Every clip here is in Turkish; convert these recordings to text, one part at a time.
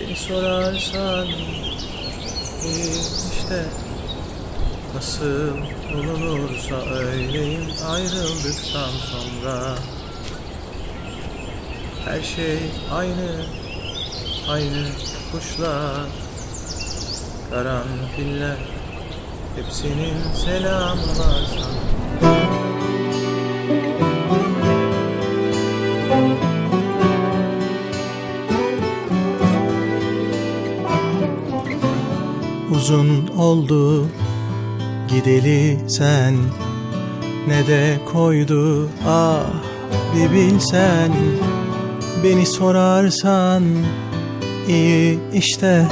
Beni sorarsan işte Nasıl olunursa öyleyim ayrıldıktan sonra Her şey aynı, aynı kuşlar Karanfiller Hepsinin selamı var sana Uzun oldu. Gideli sen Ne de koydu ah bir bilsen. Beni sorarsan iyi işte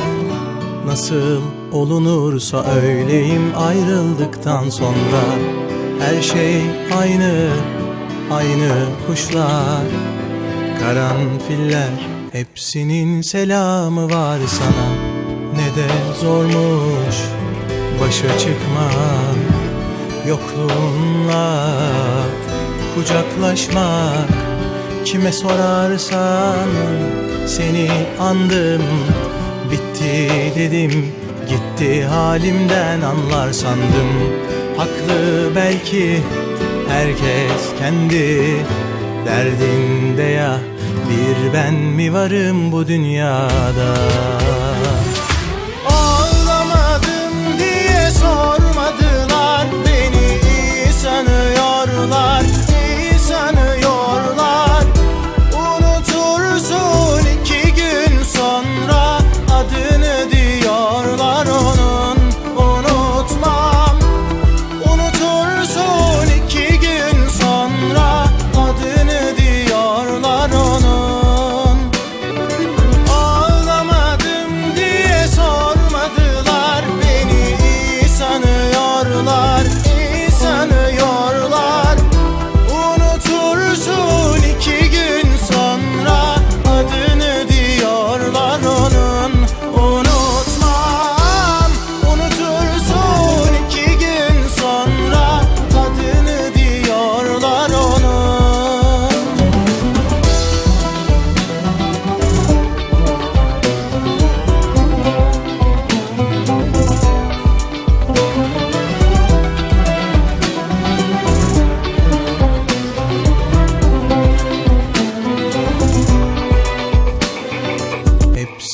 Nasıl olunursa öyleyim. Ayrıldıktan sonra Her şey aynı, aynı kuşlar Karanfiller. Hepsinin selamı var sana Ne de zormuş başa çıkmak? Yokluğunla kucaklaşmak. Kime sorarsan seni andım. Bitti dedim gitti halimden. Anlar sandım Haklı belki. Herkes kendi derdinde ya. Bir ben mi varım bu dünyada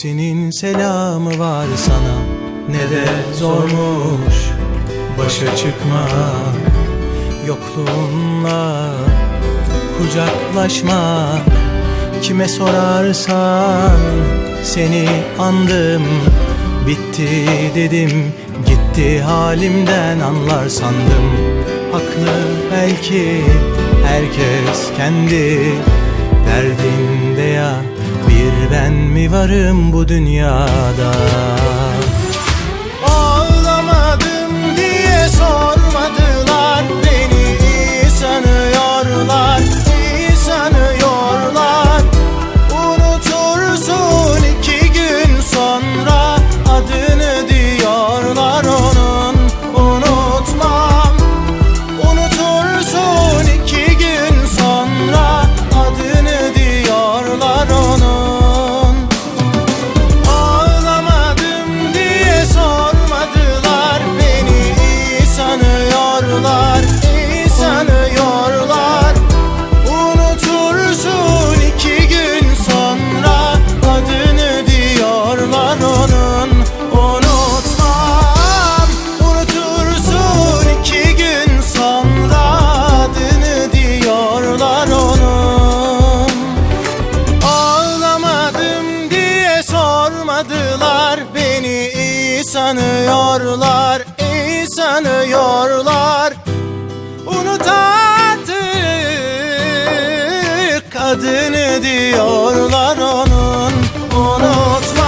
Hepsinin selamı var sana. Ne de zormuş başa çıkmak. Yokluğunla kucaklaşmak. Kime sorarsan seni andım. Bitti dedim gitti halimden anlar sandım. Haklı belki herkes kendi derdinde ya Bir ben mi varım bu dünyada Almadılar beni iyi sanıyorlar iyi sanıyorlar. Unut artık adını diyorlar onun Unutma.